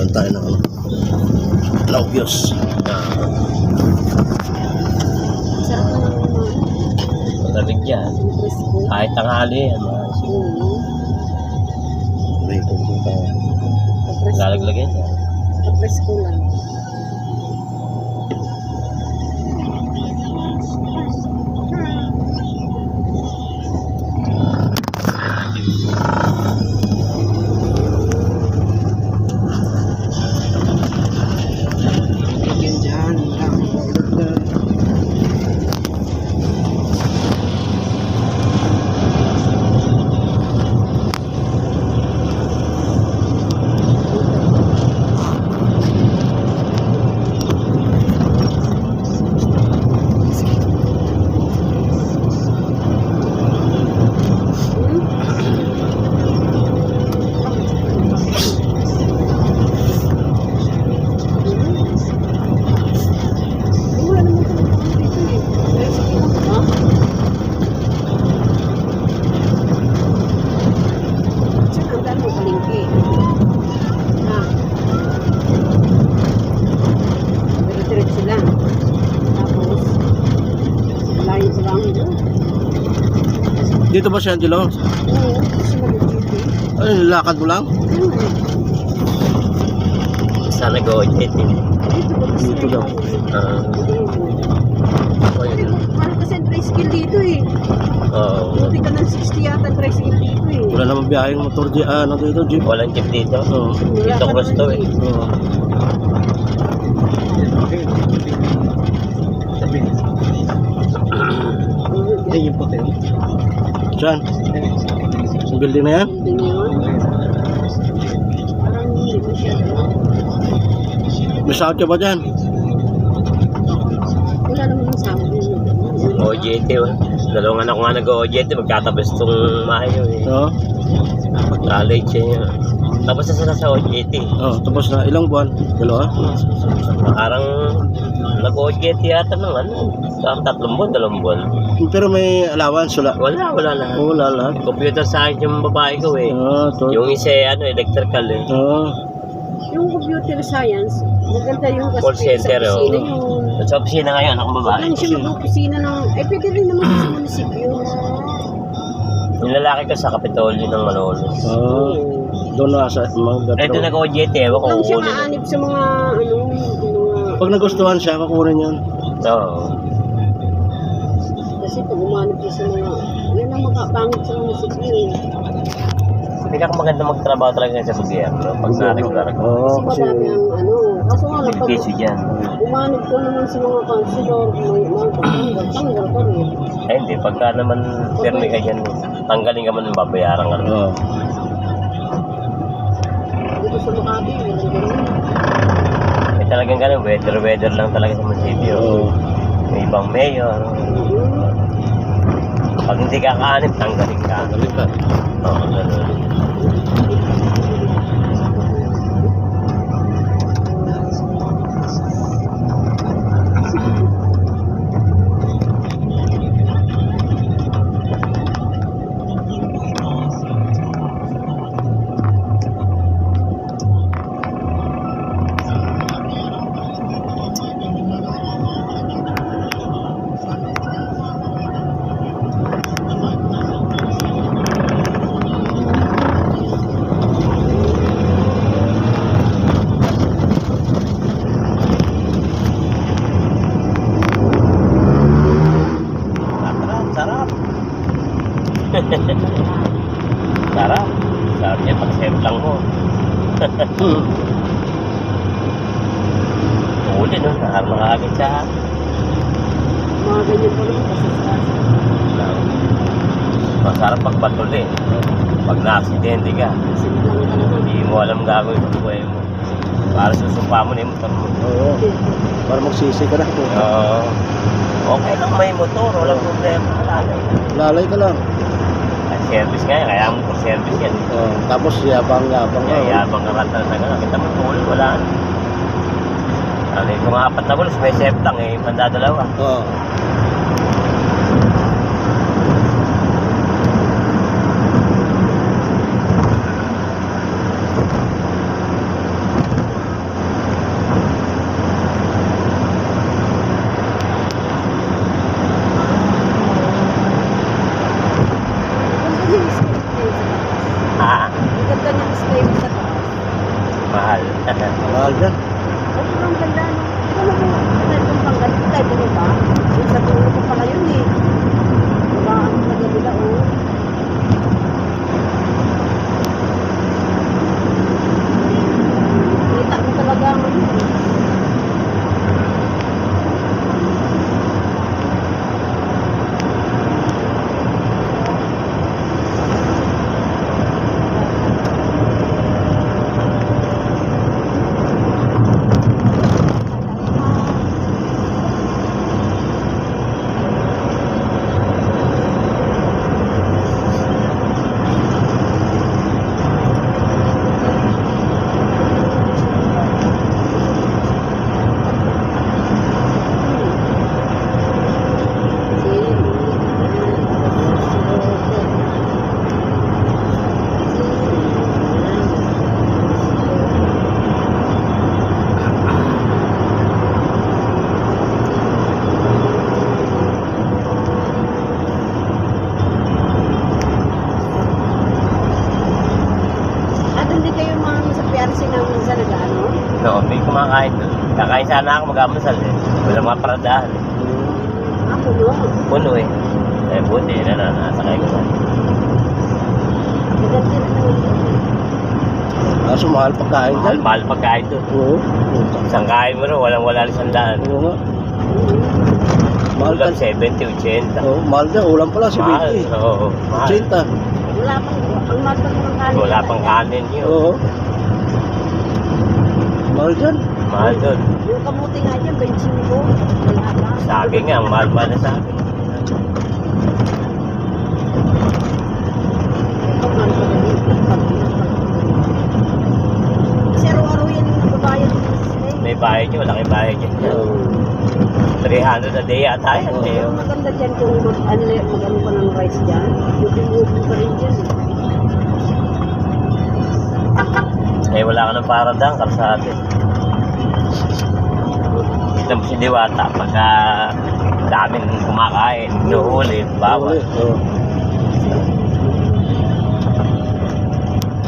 lang tayo ng. Laubios. Malamig yan. Kahit tanghali yan. Rito po tayo. Lalaglagan yan. Kapresko lang. Dito ba si Angelo? Oo. Ay, lakad mo lang? Sana go jet eh. Dito ba kasi? Dito lang. Ah, Ako yun. Mahal kasi ang tricycle dito eh. Oo. Buti ka ng 60 yata ang tricycle dito eh. Wala namang biyaheng motor di ah, ano dito, jeep. Walang jeep dito. Oo. Dito cross to eh. Oo. Ay, yung puti. Saan? Sa building na yan? May sakit ka ba dyan? Wala naman ang sabi niyo. OJT oh. Dalawang anak ko nga nag-OJT. Magkatapos itong Mayo eh. Oo. College eh. Tapos na sila sa OJT. Oh, tapos na ilang buwan? Dalawa? Parang nag-OJT yata ng ano. Parang tatlong buwan, dalawang buwan. Pero may allowance wala. Wala, wala lahat. Oo, wala lahat. Computer science yung babae ko eh. Oo, to. Yung isa eh, ano, electrical eh. Oo. Yung computer science, maganda yung kasi Call center, sa opisina oh. yung... Sa opisina ngayon, akong Huwag babae. lang siya mag-opisina ng... Ay, pwede rin naman sa munisipyo. Yung lalaki ko sa Kapitolyo ng Malolos. Oo. Doon na sa mga Eh, doon nag-OJT, ewan ko Huwag lang siya kukunin. maanib sa mga... Ano, mga... Pag nagustuhan siya, kukunin yun. Oo. Kasi pag umanib siya sa mga... Yan ang makapangit sa munisipyo eh. Hindi ka maganda magtrabaho talaga sa gobyerno. Pag na-regular ko. Oo, Kasi kasi... madami ang ano. Kaso nga lang, pag Benepisyo dyan. umanib ka naman sa mga kansilor, may mga tanggal, tanggal ka rin. Eh, hindi. Pagka naman pirmi ka dyan, tanggalin ka man ng babayaran ka. Oo. Dito sa Makati, walang ganun. Eh, talagang ganun. Weather-weather lang talaga sa munisipyo. Oo. May ibang mayor. Mhm. Pag hindi ka kaanip, tanggalin ka. Galing ka. Oo, ganun. Hmm. Uli, no? Nakar makakagit sa Mga ganyan pa rin kasi sa Masarap pag batuli. Pag na-aksidente ka, hindi mo alam gagawin sa buhay mo. Para susumpa mo na yung motor mo. Oo. Para magsisi ka na. Oo. okay lang may motor, walang problema. Lalay. Lalay ka lang. Service nga yan, kaya mo for service yan. Oo. Tapos yabang-yabang ka. Kaya yabang ka kanta na gano'n. Kita mo tuloy, wala. Yung mga apat na bulos, may chef lang eh, mandadalawa. Oo. mahal. Mahal dyan. Ay, ang ganda, no? Ikaw na mo, tayo kung panggalit tayo, di ba? Yung sa tulo ko pala yun, eh. Diba, ang nagabila, oh. Kita mo talaga ang ano. Ah, doon din kayo mga sa PRC na minsan nag-ano? No, may kumakain doon. Kakain sana ako mag-amasal eh. Wala mga paradahan eh. Ako, no? Puno eh. Eh, buti na na, nasakay ko na. Rin. Kaso mahal pagkain dyan. Mahal-mahal pagkain doon. Oo. Isang kain mo rin, walang-wala isang daan. Oo nga. Mahal Ulam ka. 70, 80. Oo, mahal dyan. Ulam pala si Mahal, Vicky. oo. Mahal. 80. Wala pang, ang mahal pa ng kanin. Wala pang kanin yun. Oo. Mahal dyan. Mahal doon. Yung kamuti nga dyan, 25. Wala pa. Sabi nga, mahal-mahal na rin. Kasi araw-araw yan yung babayad. May bayad yun, malaki bayad yun. Oo. 300 a day ata yan. Oo. eh. Maganda dyan kung ano, mag ano pa ng rice dyan. Yubi-yubi pa rin dyan. Eh, wala ka ng paradang, kalsate. Kita mo si Diwata, pagka daming kumakain, nuhuli, bawal.